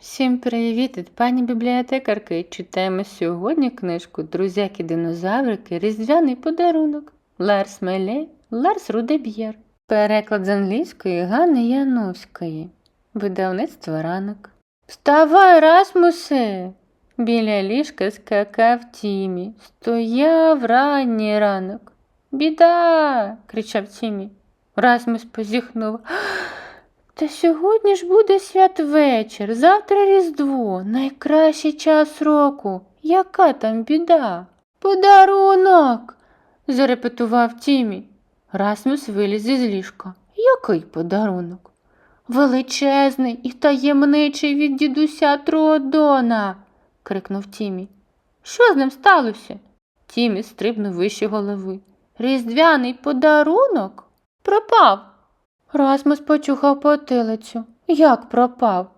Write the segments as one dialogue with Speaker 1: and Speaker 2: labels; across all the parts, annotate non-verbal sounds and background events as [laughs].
Speaker 1: Всім привіт! Пані бібліотекарки. Читаємо сьогодні книжку Друзяки динозаврики Різдвяний подарунок Ларс Меле, Ларс Рудеб'єр. Переклад з англійської Ганни Яновської. Видавництво ранок. Вставай, Расмусе! Біля ліжка скакав Тімі. Стояв ранній ранок. Біда. кричав Тімі. Расмус позіхнув. Та сьогодні ж буде святвечір, завтра Різдво, найкращий час року. Яка там біда? Подарунок. зарепетував Тімі. Расмус виліз із ліжка. Який подарунок? Величезний і таємничий від дідуся Троодона, крикнув Тімі. Що з ним сталося? Тімі стрибнув вище голови. Різдвяний подарунок пропав. Расмус почухав потилицю. Як пропав?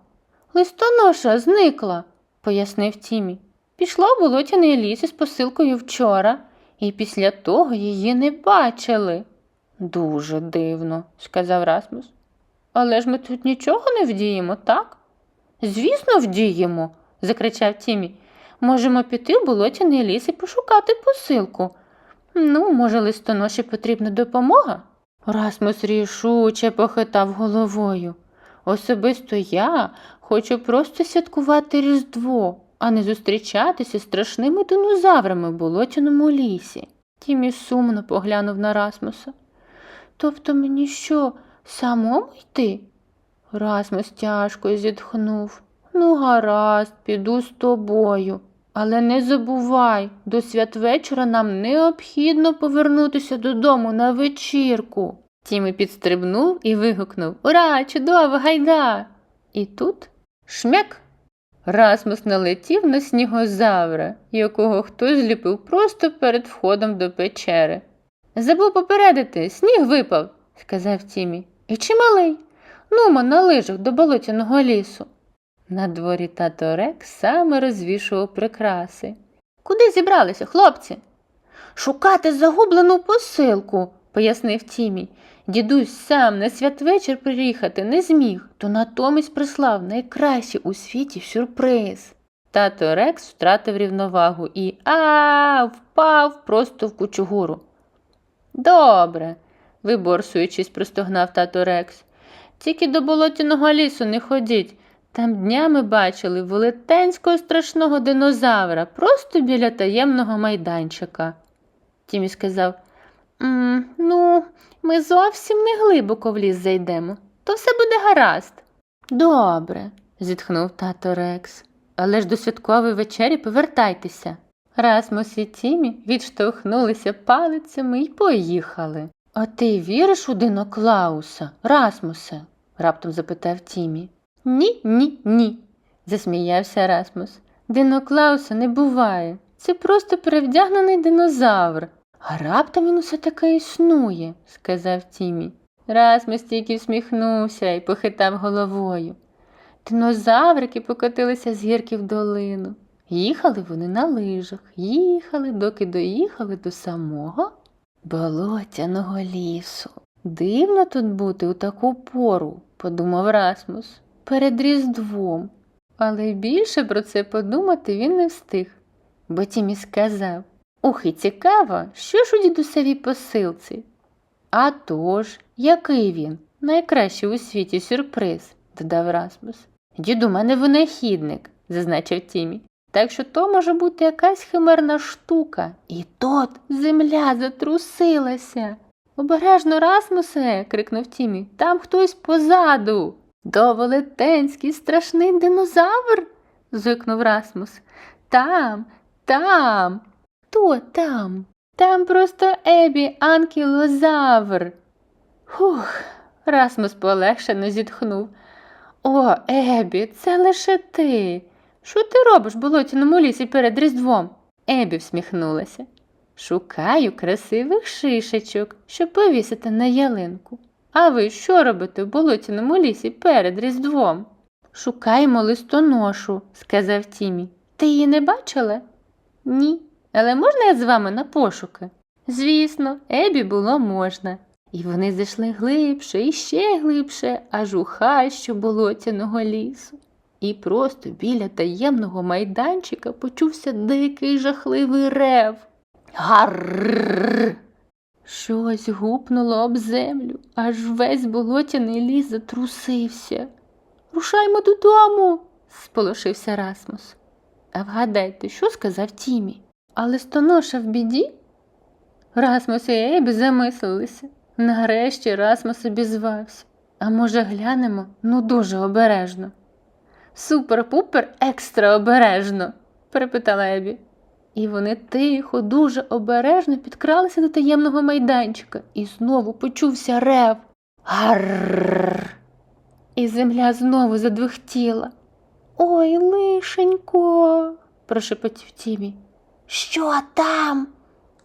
Speaker 1: Листоноша зникла, пояснив Тімі. Пішла в болотяний ліс із посилкою вчора, і після того її не бачили. Дуже дивно, сказав Расмус. Але ж ми тут нічого не вдіємо, так? Звісно, вдіємо, закричав Тімі. Можемо піти в болотяний ліс і пошукати посилку. Ну, може, листоноші потрібна допомога? Расмус рішуче похитав головою. Особисто я хочу просто святкувати Різдво, а не зустрічатися з страшними динозаврами в болотяному лісі. Тімі сумно поглянув на Расмуса. Тобто мені що, самому йти? Расмус тяжко зітхнув. Ну, гаразд, піду з тобою. Але не забувай, до святвечора нам необхідно повернутися додому на вечірку. Тімі підстрибнув і вигукнув Ура, чудово, гайда! І тут шмяк. Расмус налетів на снігозавра, якого хтось зліпив просто перед входом до печери. Забув попередити, сніг випав, сказав Тімі. І чималий. Нумо на лижах до болотяного лісу. На дворі тато Рек саме розвішував прикраси. Куди зібралися, хлопці? Шукати загублену посилку, пояснив Тімі. Дідусь сам на святвечір приїхати не зміг, то натомість прислав найкращий у світі сюрприз. Тато Рекс втратив рівновагу і а впав просто в кучугуру. Добре, виборсуючись, простогнав тато Рекс. Тільки до болотяного лісу не ходіть. Там днями бачили велетенського страшного динозавра просто біля таємного майданчика. Тімі сказав «М, Ну, ми зовсім не глибоко в ліс зайдемо, то все буде гаразд. Добре, зітхнув тато Рекс. Але ж до святкової вечері повертайтеся. Расмус і Тімі відштовхнулися палицями і поїхали. А ти віриш у Диноклауса, Расмусе? раптом запитав Тімі. Ні, ні, ні, засміявся Расмус. Диноклауса не буває. Це просто перевдягнений динозавр. А раптом він усе таки існує, сказав Тімі. Расмус тільки всміхнувся і похитав головою. Динозаврики покотилися з гірки в долину. Їхали вони на лижах, їхали, доки доїхали до самого болотяного лісу. Дивно тут бути у таку пору, подумав Расмус, перед Різдвом. Але більше про це подумати він не встиг, бо Тімі сказав Ух, і цікаво, що ж у дідусевій посилці? А тож, який він? Найкращий у світі сюрприз, додав Расмус. Діду, мене винахідник, зазначив Тімі. Так що то може бути якась химерна штука. І тут земля затрусилася. Обережно, Расмусе, крикнув Тімі, там хтось позаду. Довелетенський страшний динозавр. зикнув Расмус. Там, там. Хто там? Там просто Ебі анкілозавр. Хух, Расмус полегшено зітхнув. О, Ебі, це лише ти. Що ти робиш в болотяному лісі перед Різдвом? Ебі всміхнулася. Шукаю красивих шишечок, щоб повісити на ялинку. А ви що робите в болотяному лісі перед Різдвом? Шукаємо листоношу, сказав Тімі. Ти її не бачила? Ні. Але можна я з вами на пошуки? Звісно, Ебі було можна. І вони зайшли глибше і ще глибше, аж у хащу болотяного лісу. І просто біля таємного майданчика почувся дикий жахливий рев. Гаррррр! Щось гупнуло об землю, аж весь болотяний ліс затрусився. Рушаймо додому, сполошився Расмус. А вгадайте, що сказав Тімі? А листоноша в біді? Расмус і Ейбі замислилися. Нарешті Расмус обізвався. А може, глянемо? Ну дуже обережно. Супер-пупер екстра обережно, перепитала Ебі. І вони тихо, дуже обережно підкралися до таємного майданчика, і знову почувся рев. Гаррррр. І земля знову задвихтіла. Ой, лишенько, прошепотів Тімі. Що там?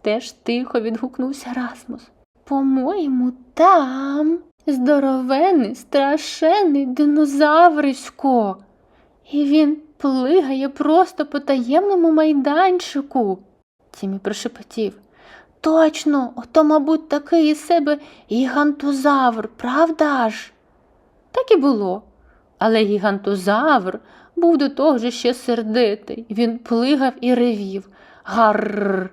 Speaker 1: Теж тихо відгукнувся Расмус. По-моєму, там здоровений, страшенний динозаврисько. І він плигає просто по таємному майданчику. Тімі прошепотів. Точно, ото, мабуть, такий із себе гігантозавр, правда ж? Так і було. Але гігантозавр був до того ж ще сердитий. Він плигав і ревів. Гарррр.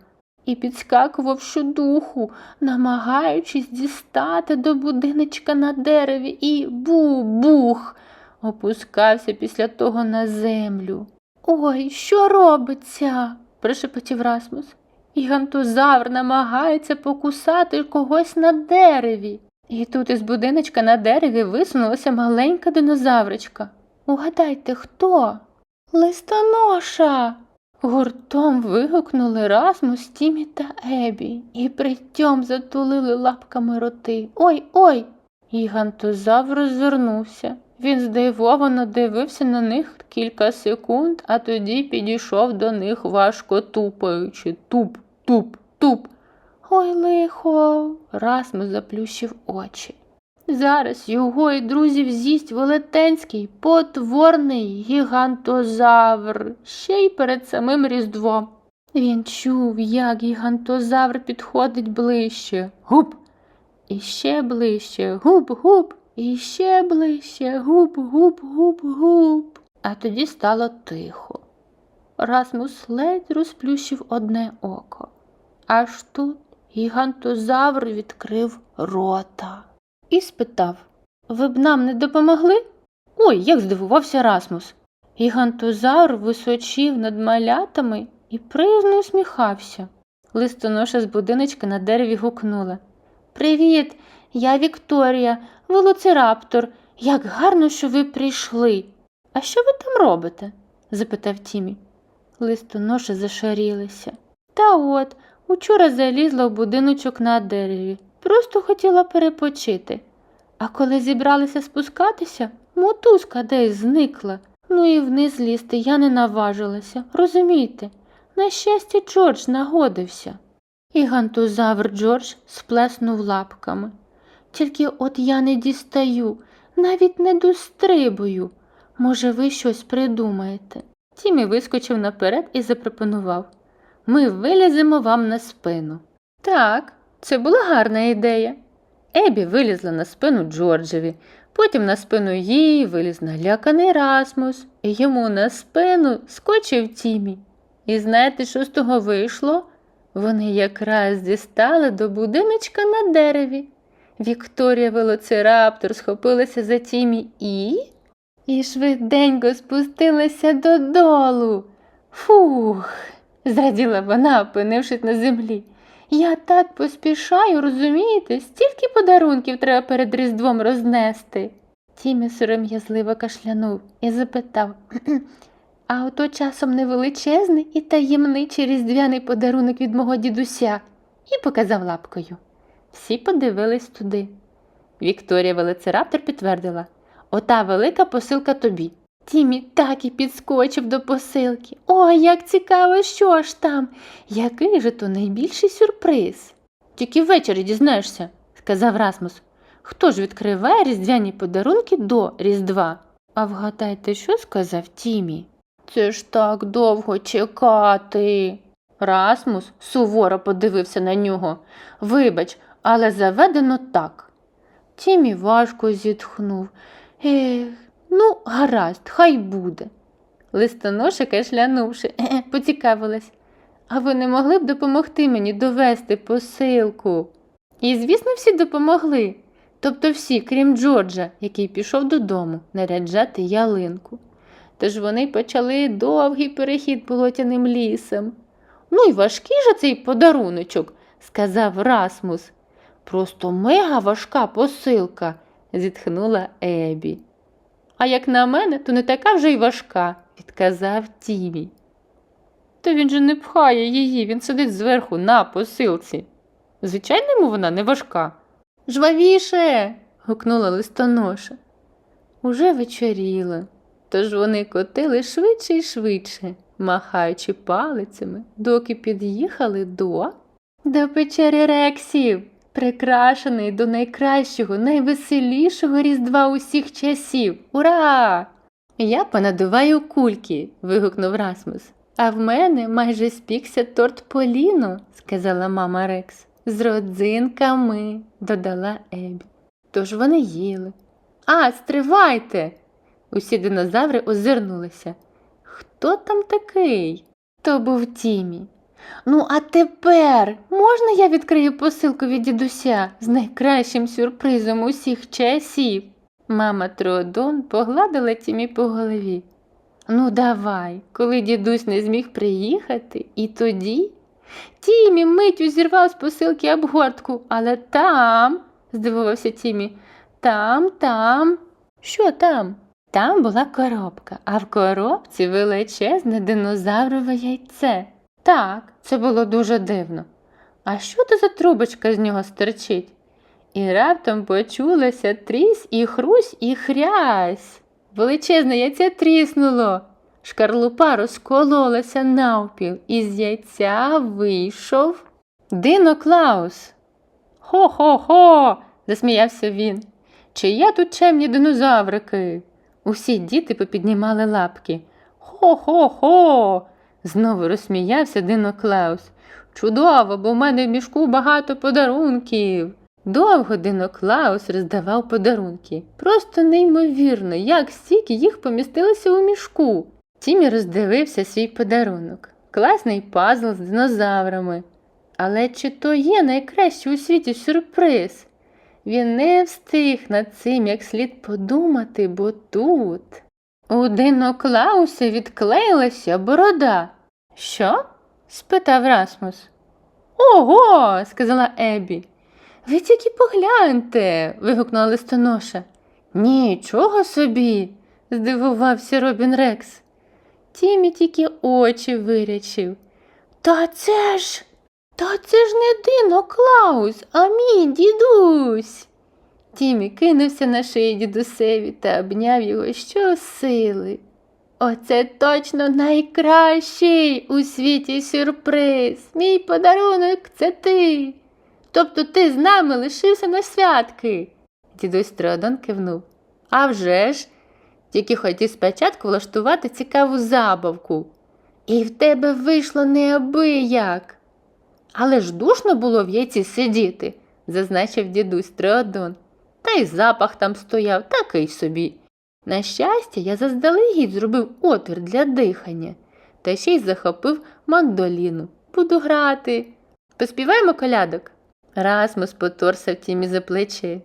Speaker 1: І підскакував щодуху, намагаючись дістати до будиночка на дереві і бу-бух опускався після того на землю. Ой, що робиться? прошепотів Расмус. Гігантозавр намагається покусати когось на дереві. І тут із будиночка на дереві висунулася маленька динозавричка. Угадайте, хто? Листоноша. Гуртом вигукнули Расмус, Тімі та Ебі і притьом затулили лапками роти. Ой ой. Гігантозавр розвернувся. Він здивовано дивився на них кілька секунд, а тоді підійшов до них важко тупаючи. Туп, туп, туп. Ой, лихо. Расмус заплющив очі. Зараз його і друзів з'їсть велетенський, потворний гігантозавр, ще й перед самим Різдвом. Він чув, як гігантозавр підходить ближче. Гуп! І ще ближче. Гуп-гуп. І ще ближче. Гуп-гуп-гуп-гуп. А тоді стало тихо. Расмус ледь розплющив одне око. Аж тут гігантозавр відкрив рота і спитав Ви б нам не допомогли? Ой, як здивувався Расмус. Гігантозавр височив над малятами і приязно усміхався. Листоноша з будиночка на дереві гукнула Привіт, я Вікторія, велоцираптор. Як гарно, що ви прийшли. А що ви там робите? запитав Тімі. Листоноша зашарілися. Та от, учора залізла в будиночок на дереві. Просто хотіла перепочити. А коли зібралися спускатися, мотузка десь зникла. Ну і вниз лізти я не наважилася, розумієте? На щастя, Джордж нагодився. І гантозавр Джордж сплеснув лапками. Тільки от я не дістаю, навіть не дострибую. Може, ви щось придумаєте? Тімі вискочив наперед і запропонував Ми виліземо вам на спину. Так, це була гарна ідея. Ебі вилізла на спину Джорджеві, потім на спину їй виліз наляканий Расмус, і йому на спину скочив Тімі. І знаєте, що з того вийшло? Вони якраз дістали до будиночка на дереві. Вікторія велоцираптор схопилася за Тімі і. І швиденько спустилася додолу. Фух, зраділа вона, опинившись на землі. Я так поспішаю, розумієте, стільки подарунків треба перед Різдвом рознести. Тімі сором'язливо кашлянув і запитав [clears throat] А ото часом не величезний і таємничий різдвяний подарунок від мого дідуся і показав лапкою. Всі подивились туди. Вікторія Велицераптор підтвердила Ота велика посилка тобі. Тімі так і підскочив до посилки. Ой, як цікаво, що ж там. Який же то найбільший сюрприз? Тільки ввечері дізнаєшся, сказав Расмус. Хто ж відкриває різдвяні подарунки до Різдва? А вгадайте, що сказав Тімі? Це ж так довго чекати. Расмус суворо подивився на нього. Вибач, але заведено так. Тімі важко зітхнув. Ех, Ну, гаразд, хай буде. Листоноша кашлянувши, [laughs] «Е-е», поцікавилась. А ви не могли б допомогти мені довести посилку? І, звісно, всі допомогли. Тобто всі, крім Джорджа, який пішов додому наряджати ялинку. Тож вони почали довгий перехід болотяним лісом. Ну й важкий же цей подаруночок, сказав Расмус. Просто мега важка посилка, зітхнула Ебі. А як на мене, то не така вже й важка, відказав Тімі. То він же не пхає її, він сидить зверху на посилці. Звичайно, йому вона не важка. Жвавіше. гукнула листоноша. Уже вечоріло, тож вони котили швидше і швидше, махаючи палицями, доки під'їхали до до печери Рексів, прикрашений до найкращого, найвеселішого різдва усіх часів. Ура! Я понадуваю кульки. вигукнув Расмус. А в мене майже спікся торт Поліно, сказала мама Рекс. З родзинками, додала Ебі. Тож вони їли. А, стривайте. Усі динозаври озирнулися. Хто там такий? То був Тімі. Ну, а тепер можна я відкрию посилку від дідуся з найкращим сюрпризом усіх часів? Мама Троодон погладила Тімі по голові. Ну, давай, коли дідусь не зміг приїхати, і тоді. Тімі миттю зірвав з посилки обгортку, але там, здивувався Тімі, там, там. Що там? Там була коробка, а в коробці величезне динозаврове яйце. Так, це було дуже дивно. А що то за трубочка з нього стерчить? І раптом почулося трісь і хрусь і хрясь. Величезне яйце тріснуло. Шкарлупа розкололася навпіл, і з яйця вийшов Дино Клаус. Хо-хо-хо, засміявся він. Чи є тут чемні динозаврики? Усі діти попіднімали лапки. Хо-хо-хо. Знову розсміявся Дино Клаус. Чудово, бо в мене в мішку багато подарунків. Довго Дино Клаус роздавав подарунки. Просто неймовірно, як стільки їх помістилося у мішку. Тімі роздивився свій подарунок. Класний пазл з динозаврами. Але чи то є найкращий у світі сюрприз? Він не встиг над цим як слід подумати, бо тут. У Дино Клауса відклеїлася борода. Що? спитав Расмус. Ого, сказала Ебі. Ви тільки погляньте. вигукнула листоноша. Нічого собі, здивувався Робін Рекс. Тімі тільки очі вирячив. Та це ж, та це ж не Дино Клаус, а мій дідусь. Тімі кинувся на шиї дідусеві та обняв його щосили. Оце точно найкращий у світі сюрприз. Мій подарунок це ти. Тобто ти з нами лишився на святки. Дідусь Троодон кивнув. «А вже ж, тільки хотів спочатку влаштувати цікаву забавку. І в тебе вийшло неабияк. Але ж душно було в яйці сидіти, зазначив дідусь Троодон. Та й запах там стояв такий собі. На щастя, я заздалегідь зробив отвір для дихання та ще й захопив мандоліну. Буду грати. Поспіваємо колядок. Расмус поторсав тімі за плечі.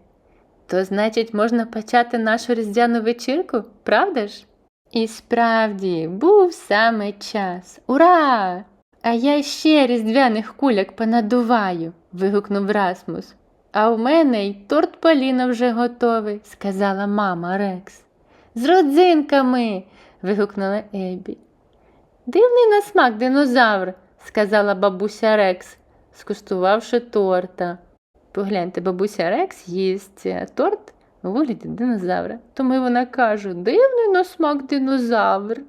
Speaker 1: То, значить, можна почати нашу різдвяну вечірку, правда ж? І справді, був саме час. Ура! А я ще різдвяних куляк понадуваю, вигукнув Расмус. А в мене й торт Поліна вже готовий, сказала мама Рекс. З родзинками. вигукнула Ебі. Дивний на смак динозавр, сказала бабуся Рекс, скуштувавши торта. Погляньте, бабуся Рекс їсть е, торт у вигляді динозавра. Тому й вона каже, дивний на смак динозавр.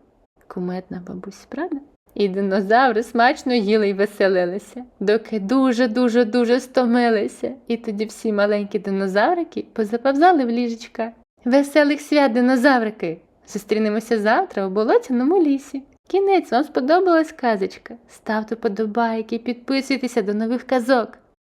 Speaker 1: Куметна бабуся, правда? І динозаври смачно їли й веселилися, доки дуже-дуже дуже стомилися. І тоді всі маленькі динозаврики позаповзали в ліжечка. Веселих свят, динозаврики! Зустрінемося завтра у болотяному лісі. Кінець вам сподобалась казочка? Ставте подобайки, підписуйтеся до нових казок.